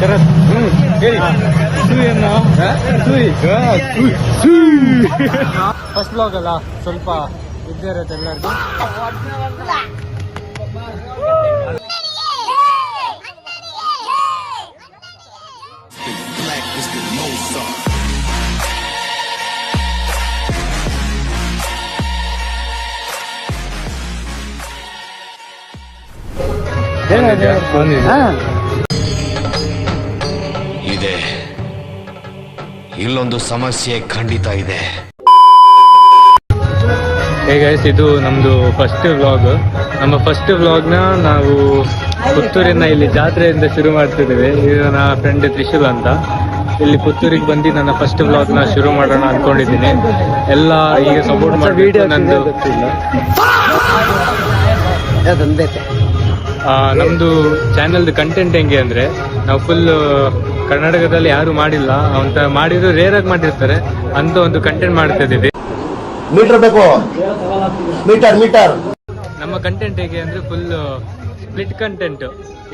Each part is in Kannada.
ಶರತ್. ಹೇಳಿ. ಫಸ್ಟ್ ಬ್ಲಾಗ್ ಅಲ್ಲ ಸ್ವಲ್ಪ ಇದ್ದೇ ಇರುತ್ತೆ ಎಲ್ಲರಿಗೂ. ಇದೆ. ಇಲ್ಲೊಂದು ಸಮಸ್ಯೆ ಖಂಡಿತ ಇದೆ. ಹೇಗೆ ಇದು ನಮ್ದು ಫಸ್ಟ್ ವ್ಲಾಗ್ ನಮ್ಮ ಫಸ್ಟ್ ವ್ಲಾಗ್ನ ನಾವು ಪುತ್ತೂರಿನ ಇಲ್ಲಿ ಜಾತ್ರೆಯಿಂದ ಶುರು ಮಾಡ್ತಿದ್ದೇವೆ. ಇದು ನನ್ನ ಫ್ರೆಂಡ್ ತ್ರಿಶೂಲ್ ಅಂತ. ಇಲ್ಲಿ ಪುತ್ತೂರಿಗೆ ಬಂದು ನನ್ನ ಫಸ್ಟ್ ವ್ಲಾಗ್ನ ಶುರು ಮಾಡೋಣ ಅನ್ಕೊಂಡಿದ್ದೀನಿ. ಎಲ್ಲ ಈಗ ಸಪೋರ್ಟ್ ಮಾಡಿ ನಂದು. ಆ, ನಮ್ದು ಚಾನೆಲ್ದು ಕಂಟೆಂಟ್ ಹೆಂಗೆ ಅಂದ್ರೆ ನಾವು ಫುಲ್ ಕರ್ನಾಟಕದಲ್ಲಿ ಯಾರು ಮಾಡಿಲ್ಲ ಅಂತ ಮಾಡಿದ್ರು ರೇರ್ ಆಗಿ ಮಾಡಿರ್ತಾರೆ ಅಂತ ಒಂದು ಕಂಟೆಂಟ್ ಮಾಡ್ತಾ ಇದ್ದೀವಿ. ಮೀಟರ್ ಬೇಕು. Metre metre. ನಮ್ಮ ಕಂಟೆಂಟ್ ಹೇಗೆ ಅಂದ್ರೆ ಫುಲ್ ಸ್ಪ್ಲಿಟ್ ಕಂಟೆಂಟ್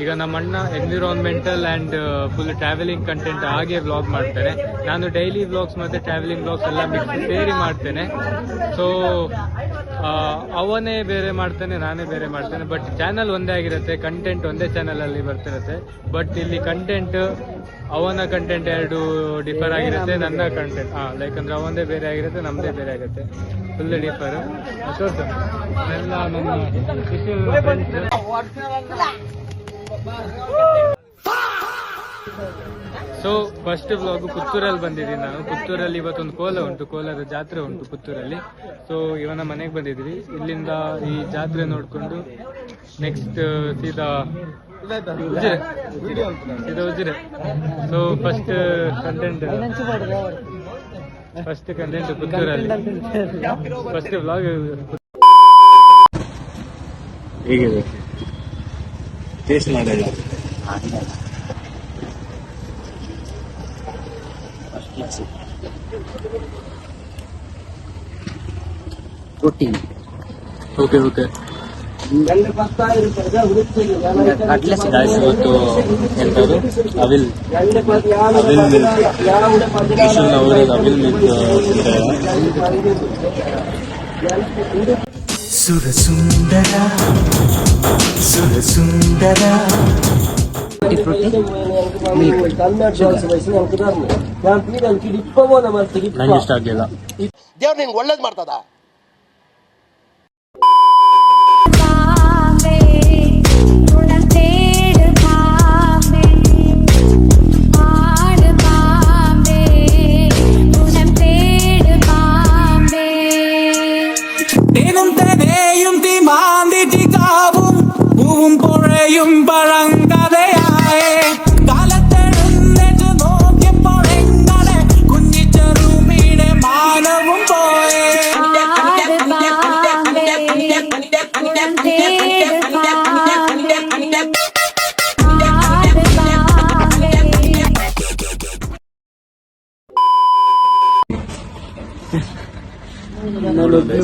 ಈಗ ನಮ್ಮ ಅಣ್ಣ environmental and full traveling content ಹಾಗೆ ಬ್ಲಾಗ್ ಮಾಡ್ತಾರೆ. ನಾನು ಡೈಲಿ ಬ್ಲಾಗ್ಸ್ ಮತ್ತೆ ಟ್ರಾವೆಲಿಂಗ್ ಬ್ಲಾಗ್ಸ್ ಎಲ್ಲ ಮಿಕ್ಸ್ ಸೇರಿ ಮಾಡ್ತೇನೆ. ಸೊ ಅವನೇ ಬೇರೆ ಮಾಡ್ತಾನೆ ನಾನೇ ಬೇರೆ ಮಾಡ್ತೇನೆ. ಬಟ್ ಚಾನಲ್ ಒಂದೇ ಆಗಿರುತ್ತೆ ಕಂಟೆಂಟ್ ಒಂದೇ ಚಾನಲ್ ಅಲ್ಲಿ ಬರ್ತಿರುತ್ತೆ. ಬಟ್ ಇಲ್ಲಿ ಕಂಟೆಂಟ್ ಅವನ ಕಂಟೆಂಟ್ ಎರಡು ಡಿಫರ್ ಆಗಿರುತ್ತೆ, ನನ್ನ ಕಂಟೆಂಟ್ ಹಾ ಲೈಕ್ ಅಂದ್ರೆ ಅವಂದೇ ಬೇರೆ ಆಗಿರುತ್ತೆ, ನಮ್ದೇ ಬೇರೆ ಆಗುತ್ತೆ ಫುಲ್ ಡಿಫರ್ ಎಲ್ಲ ನನ್ನ ಸೊ ಫಸ್ಟ್ ಬ್ಲಾಗ್ ಪುತ್ತೂರಲ್ಲಿ ಬಂದಿದ್ದೀನಿ ನಾನು. ಪುತ್ತೂರಲ್ಲಿ ಇವತ್ತೊಂದು ಕೋಲ ಉಂಟು, ಕೋಲದ ಜಾತ್ರೆ ಉಂಟು ಪುತ್ತೂರಲ್ಲಿ ಸೊ ಇವನ ಮನೆಗೆ ಬಂದಿದ್ವಿ. ಇಲ್ಲಿಂದ ಈ ಜಾತ್ರೆ ನೋಡಿಕೊಂಡು ನೆಕ್ಸ್ಟ್ ಸೀದಾ ಉಜಿರೆ. ಸೀದಾ Ujire. So first content first content ಪುತ್ತೂರಲ್ಲಿ first blog ಹೇಗಿದೆ? ಟೇಸ್ಟ್ ಮಾಡಿಲ್ಲ ಪ್ರೋಟೀನ್ ಓಕೆ ಓಕೆ ಅಟ್ಲಸ್ ಇವತ್ತು ಎಂತದು? ಅವಿಲ್ ಅವಿಲ್ ಮಿಲ್ಕ್ ಕಿಶನ್ ಅವರು avil milk ಸುರಸುಂದರ ಸುರಸುಂದರ ಪ್ರೋಟೀನ್ ನಂಗೆ ಇಷ್ಟ ಆಗಲಿಲ್ಲ ದೇವ್ರು ನಿಂಗೆ ಒಳ್ಳೇದ್ ಮಾಡ್ತದ பாம்பே உடன் தேடு பாம்பே ஆடு பாம்பே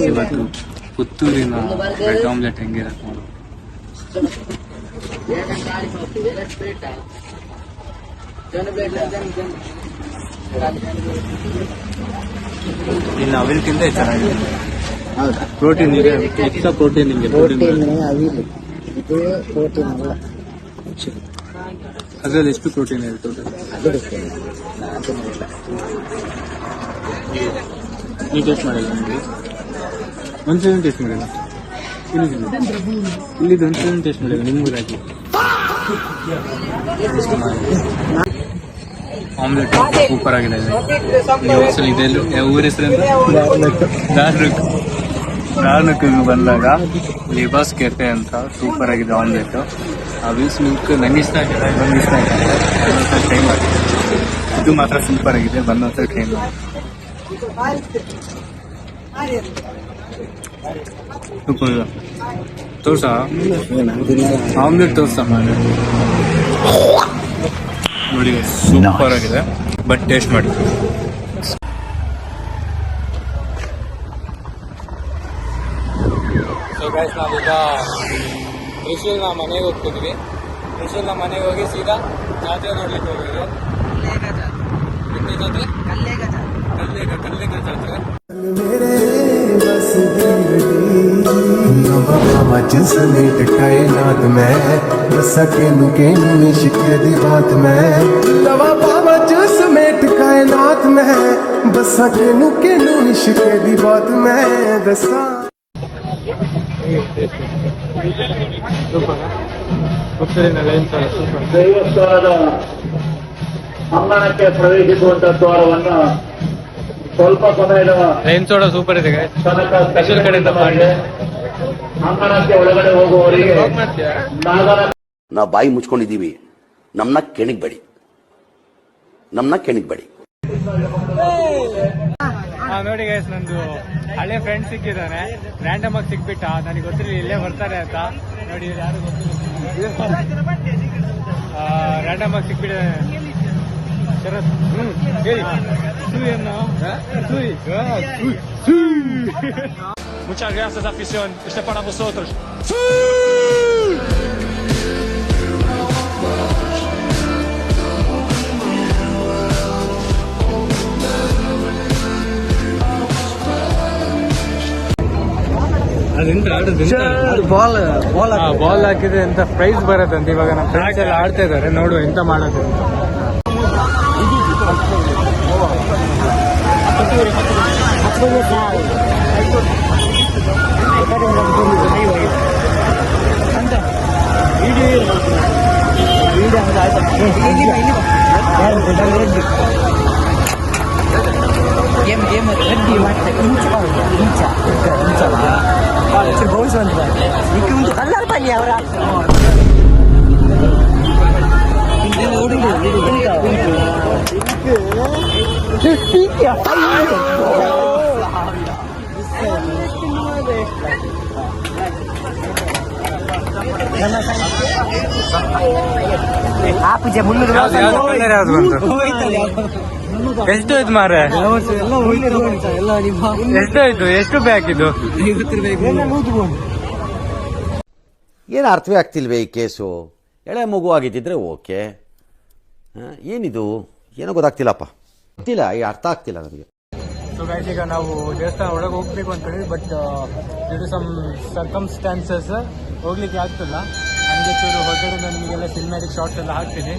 ಇವತ್ತು ಪುತ್ತೂರಿನ ಬೆಡ್ ಆಮ್ಲೆಟ್ ಹೆಂಗಿರತ್ತೆ ನೋಡು ಇನ್ನು ಅವಿಲ್ಕಿಂತ ಚೆನ್ನಾಗಿದೆ ಪ್ರೋಟೀನ್ ಇದೆ. ಎಕ್ಸ್ಟ್ರಾ ಪ್ರೋಟೀನ್ ನಿಮಗೆ ಪ್ರೋಟೀನ್ ಅವಿಲ್. ಇದು ಪ್ರೋಟೀನ್ ಅಲ್ಲ. ಅದರಲ್ಲಿ ಎಷ್ಟು ಪ್ರೋಟೀನ್ ಇದೆ ಟೋಟಲ್ ನೀವು ಟೇಸ್ಟ್ ಮಾಡಿಲ್ಲ ನಿಮಗೆ? ಟೇಸ್ಟ್ ಮಾಡಿಲ್ಲ ಇಲ್ಲಿ ಇಲ್ಲಿದ್ದು ಒಂದ್ಸಲ ಟೇಸ್ಟ್ ಮಾಡಿಲ್ಲ ನಿಮ್ಗೆ ಹಾಕಿ ಆಮ್ಲೆಟ್ ಸೂಪರ್ ಆಗಿದೆ ಊರ ಹೆಸರು ದಾರ್ನುಕ್. ಬಂದಾಗ ಲಿಬಾಸ್ ಕೆಫೆ ಅಂತ ಸೂಪರ್ ಆಗಿದೆ ಆಮ್ಲೆಟ್ ಆ ವಿಸ್ ಮಿಲ್ಕ್ ನಂಗೆ ಇಷ್ಟ ಆಗಿದೆ ನಂಗೆ ಇಷ್ಟ ಆಗಿದೆ ಒಂದ್ಸಲ ಟ್ರೈ ಇದು ಮಾತ್ರ ಸೂಪರ್ ಆಗಿದೆ ಬಂದೊಂದ್ಸಲ ಟ್ರೈ ಮಾಡಿ. ಸೂಪರ್ ಆಮ್ಲೆಟ್ ತೋರ್ಸ ತೋರ್ಸಮ್ಮ ನೋಡಿ, ಸೂಪರ್ ಆಗಿದೆ. ಬಟ್ ಟೇಸ್ಟ್ ಮಾಡಿ. ಸೊ ಗೈಸ್ ನಾವೀಗ ತ್ರಿಶೂಲ್ನ ಮನೆಗೆ ಹೋಗ್ತಿದ್ವಿ. ಮೈಸೂರಿನ ಮನೆಗೆ ಹೋಗಿ ಸೀದಾ ಜಾತ್ರೆ ನೋಡ್ಲಿಕ್ಕೆ ಹೋಗಿದ್ರು जिसमें कायनात में बसा केनू केनू इश्क दी बात में लवा पावा जिसमें कायनात में बसा केनू केनू इश्क दी बात में दसा ದೈವಸ್ಥಾನದ ಅಂಗಣಕ್ಕೆ ಪ್ರವೇಶಿಸುವಂತ ದ್ವಾರವನ್ನು ಸ್ವಲ್ಪ ಸಮಯದ ರೈನ್ ಸೋಡಾ ಸೂಪರ್ ಇದೆ ತನಕ ಸ್ಪೆಷಲ್ ಕಡೆಯಿಂದ ಪಾಂಡೆ ಅಂಗಣಕ್ಕೆ ಒಳಗಡೆ ಹೋಗುವವರಿಗೆ ನಾವು ಬಾಯಿ ಮುಚ್ಕೊಂಡಿದ್ದೀವಿ. ನಮ್ಮನ್ನ ಕೆಣಿಗ್ಬೇಡಿ. ನಮ್ಮನ್ನ ಕೆಣಿಗ್ಬೇಡಿ. ನೋಡಿ ಗೈಸ್ ನಂದು ಹಳೆ ಫ್ರೆಂಡ್ ಸಿಕ್ಕಿದ್ದಾನೆ. ರ್ಯಾಂಡಮ್ ಆಗಿ ಸಿಕ್ಬಿಟ್ಟ. ನನಗೆ ಗೊತ್ತಿರಲಿಲ್ಲ ಇಲ್ಲೇ ಬರ್ತಾರೆ ಅಂತ. ನೋಡಿ ಯಾರು ಗೊತ್ತಿಲ್ಲ ರ್ಯಾಂಡಮ್ ಆಗಿ ಸಿಕ್ಬಿಟ್ಟಿದ್ದಾನೆ. ಶರತ್. ಹ್ಮ್ ಹೇಳಿ. ಸೂಯಿ ಅನ್ನು. ಸೂಯಿ. Muchas gracias, afición. Este es para vosotros. ¡Sí! Ball ball ball ಹಾಕಿದ್ರೆ ಎಂತ ಪ್ರೈಸ್ ಬರತ್ತಂತೆ ಇವಾಗ ನಮ್ಮ ಫ್ರೆಂಡ್ಸ್ ಎಲ್ಲ ಆಡ್ತಾ ಇದಾರೆ ನೋಡು ಎಂತ ಮಾಡೋದು ಅಂತ. ಗೇಮ್ ಗೇಮ್ ರೆಡ್ಡಿ ಮಾಡ್ತಾರೆ ಇಂಚ ಇಂಚ ಇಂಚಲ್ಲ ಬೌನ್ಸ್ ಬಂದಿದೆ ಈಗ ಒಂದು ಕಲ್ಲರ್ ಬನ್ನಿ ಅವರ ಪೂಜೆ ಮುನ್ನೂರು ಎಷ್ಟು ಆಯ್ತು ಮಾರ ಎಲ್ಲ ಎಲ್ಲ ನಿಮ್ಮ ಎಷ್ಟು ಆಯ್ತು ಎಷ್ಟು ಬ್ಯಾಕ್ ಇದು ಏನು ಅರ್ಥವೇ ಆಗ್ತಿಲ್ವೇ ಈ ಕೇಸು? ಎಳೆ ಮಗು ಆಗಿದ್ದಿದ್ರೆ ಓಕೆ. ಏನಿದು? ಏನೋ ಗೊತ್ತಾಗ್ತಿಲ್ಲಪ್ಪ. ಗೊತ್ತಿಲ್ಲ ಈ ಅರ್ಥ ಆಗ್ತಿಲ್ಲ ನನಗೆ ಸೊ ಗೈಸ್ ಈಗ ನಾವು ದೇವಸ್ಥಾನ ಒಳಗೆ ಹೋಗ್ಬೇಕು ಅನ್ಕೊಂಡ್ವಿ but due to some circumstances ಹೋಗ್ಲಿಕ್ಕೆ ಆಗ್ತಿಲ್ಲ. ಹಂಗೆ ಚೂರು ಹೊರಗಡೆ ನಿಮಗೆಲ್ಲ ಸಿನಿಮ್ಯಾಟಿಕ್ ಶಾರ್ಟ್ಸ್ ಎಲ್ಲ ಹಾಕ್ತೀನಿ.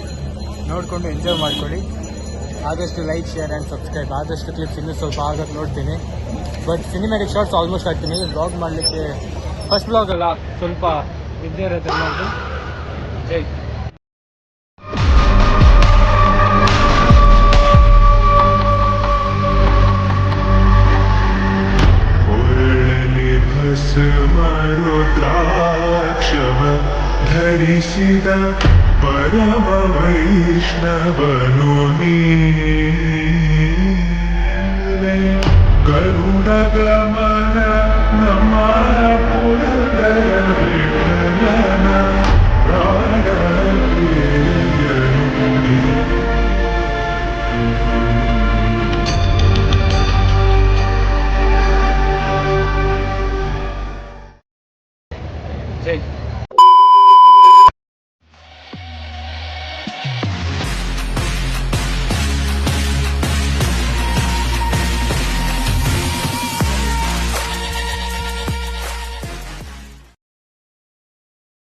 ನೋಡಿಕೊಂಡು ಎಂಜಾಯ್ ಮಾಡ್ಕೊಳ್ಳಿ. ಆದಷ್ಟು ಲೈಕ್ ಶೇರ್ ಆ್ಯಂಡ್ ಸಬ್ಸ್ಕ್ರೈಬ್ ಆದಷ್ಟು ಕ್ಲಿಪ್ಸ್ ಇನ್ನೂ ಸ್ವಲ್ಪ ಆಗೋದು ನೋಡ್ತೀನಿ. ಬಟ್ ಸಿನಿಮ್ಯಾಟಿಕ್ ಶಾರ್ಟ್ಸ್ ಆಲ್ಮೋಸ್ಟ್ ಹಾಕ್ತೀನಿ. ಬ್ಲಾಗ್ ಮಾಡಲಿಕ್ಕೆ ಫಸ್ಟ್ ಬ್ಲಾಗ್ ಅಲ್ಲ, ಸ್ವಲ್ಪ ಇದ್ದೇ ಇರುತ್ತೆ ಅನ್ನೋದು ಜೈ ധരിഷിത പരമ വൈഷ്ണവനു ഗരുഡഗമന നമന പുരതര വിഘ്നന പ്രാണപ്രിയനുടി